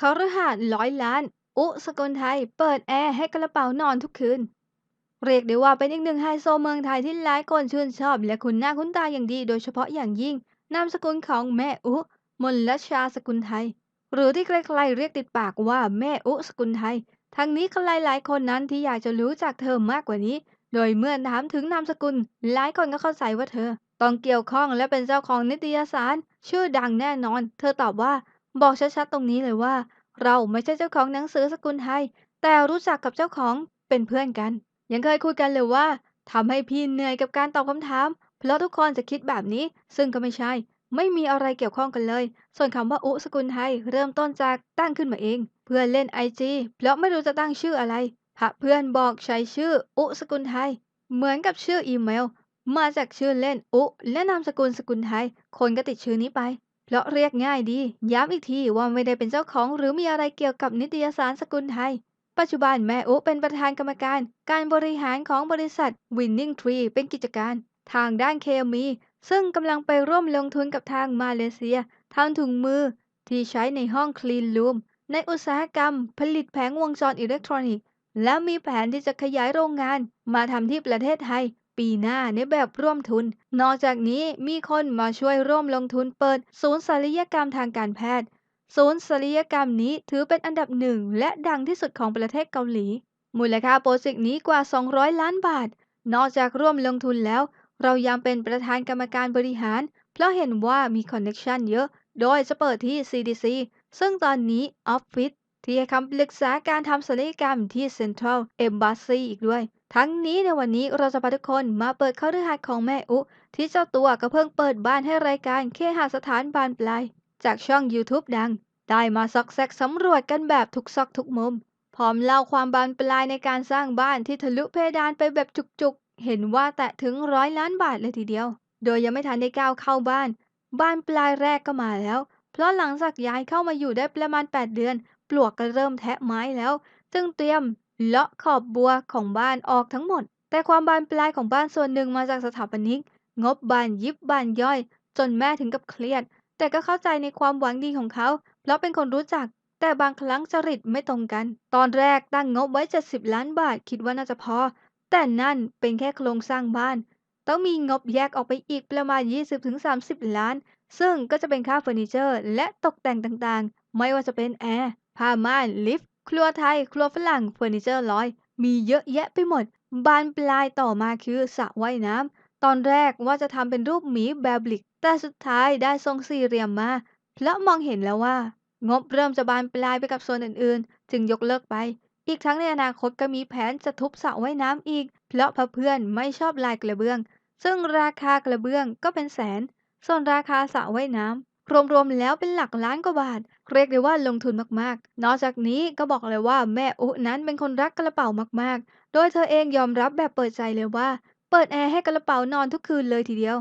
คฤหาสน์ร้อยล้าน อุสกลไทย เปิดแอร์ให้กระเป๋านอนทุกคืน เรียกได้ว่าเป็นอีกหนึ่งไฮโซเมืองไทยที่หลายคนชื่นชอบ และคุ้นหน้าคุ้นตาอย่างดีโดยเฉพาะอย่างยิ่ง นามสกุลของแม่อุ มนลชาสกุลไทย หรือที่ใครๆเรียกติดปากว่าแม่อุสกุลไทย ทั้งนี้ใครหลายคนนั้นที่อยากจะรู้จักเธอมากกว่านี้ โดยเมื่อถามถึงนามสกุล หลายคนก็เข้าใจว่าเธอ ต้องเกี่ยวข้องและเป็นเจ้าของนิตยสาร ชื่อดังแน่นอน เธอตอบว่า บอกชัด ๆ ตรงนี้เลยว่า เราไม่ใช่เจ้าของหนังสือสกุลไทย แต่รู้จักกับเจ้าของเป็นเพื่อนกัน ยังเคยคุยกันเลยว่า ทำให้พี่เหนื่อยกับการตอบคำถาม เพราะทุกคนจะคิดแบบนี้ ซึ่งก็ไม่ใช่ ไม่มีอะไรเกี่ยวข้องกันเลย ส่วนคำว่า อุสกุลไทย เริ่มต้นจากตั้งขึ้นมาเอง เพื่อนเล่นไอจีเพราะไม่รู้จะตั้งชื่ออะไรพระเพื่อนบอกใช้ชื่อ อุสกุลไทย เหมือนกับชื่ออีเมล มาจากชื่อเล่นอุและนามสกุลสกุลไทย คนก็ติดชื่อนี้ไป เพราะเรียกง่ายดี ย้ำอีกทีว่าไม่ได้เป็นเจ้าของ หรือมีอะไรเกี่ยวกับนิตยสารสกุลไทย ปัจจุบันแม่อุเป็นประธานกรรมการ การบริหารของบริษัท Winning Tree เป็นกิจการ ทางด้านเคมี ซึ่งกำลังไปร่วมลงทุนกับทางมาเลเซียทำถุงมือ ที่ใช้ในห้องคลีนรูมในอุตสาหกรรม ผลิตแผงวงจรอิเล็กทรอนิกส์ และมีแผนที่จะขยายโรงงาน มาทำที่ประเทศไทย ปีหน้าในแบบร่วมทุน นอกจากนี้มีคนมาช่วยร่วมลงทุนเปิด ศูนย์ศัลยกรรมทางการแพทย์ ศูนย์ศัลยกรรมนี้ถือเป็นอันดับหนึ่งและดังที่สุดของประเทศเกาหลี มูลค่าโปรเจกต์นี้กว่า 200 ล้านบาท นอกจากร่วมลงทุนแล้ว เรายังเป็นประธานกรรมการบริหาร เพราะเห็นว่ามีคอนเนคชันเยอะ โดยจะเปิดที่ CDC ซึ่งตอนนี้ออฟฟิศที่ให้คำปรึกษาการทำศัลยกรรมที่ Central Embassy อีกด้วย ทั้งนี้ในวันนี้เราจะพาทุกคนมาเปิดเข้าฤหัสของแม่อุ ที่เจ้าตัวก็เพิ่งเปิดบ้านให้รายการเคหสถานบานปลาย จากช่อง YouTube ดัง ได้มาซอกแซกสำรวจกันแบบทุกซอกทุกมุม พร้อมเล่าความบานปลายในการสร้างบ้านที่ทะลุเพดานไปแบบจุกๆ เห็นว่าแตะถึงร้อยล้านบาทเลยทีเดียว โดยยังไม่ทันได้ก้าวเข้าบ้าน บ้านปลายแรกก็มาแล้ว เพราะหลังจากย้ายเข้ามาอยู่ได้ประมาณ 8 เดือน ปลวกก็เริ่มแทะไม้แล้ว จึงเตรียม เลาะขอบบัวของบ้านออกทั้งหมด แต่ความบานปลายของบ้านส่วนหนึ่งมาจากสถาปนิก งบบานยิบบานย่อย จนแม่ถึงกับเครียด แต่ก็เข้าใจในความหวังดีของเขา เพราะเป็นคนรู้จัก แต่บางครั้งจริตไม่ตรงกัน ตอนแรกตั้งงบไว้ 70 ล้านบาทคิดว่าน่าจะพอ แต่นั่นเป็นแค่โครงสร้างบ้าน ต้องมีงบแยกออกไปอีกประมาณ 20-30 ล้าน ซึ่งก็จะเป็นค่าเฟอร์นิเจอร์ และตกแต่งต่างๆ ไม่ว่าจะเป็นแอร์ผ้าม่านลิฟต์ ครัวไทย ครัวฝรั่งเฟอร์นิเจอร์ร้อย มีเยอะแยะไปหมด บานปลายต่อมาคือสระว่ายน้ำ ตอนแรกว่าจะทำเป็นรูปหมีแบบลิก แต่สุดท้ายได้ทรงสี่เหลี่ยมมาเพราะมองเห็นแล้วว่า งบเริ่มจะบานปลายไปกับส่วนอื่นๆ จึงยกเลิกไป อีกทั้งในอนาคตก็มีแผนจะทุบสระว่ายน้ำอีก เพราะเพื่อนไม่ชอบลายกระเบื้อง ซึ่งราคากระเบื้องก็เป็นแสน ส่วนราคาสระว่ายน้ำ รวม ๆ แล้วเป็นหลักล้านกว่าบาท เรียกได้ว่าลงทุนมาก ๆ นอกจากนี้ก็บอกเลยว่าแม่อุนั้นเป็นคนรักกระเป๋ามาก ๆ โดยเธอเองยอมรับแบบเปิดใจเลยว่า เปิดแอร์ให้กระเป๋านอนทุกคืนเลยทีเดียว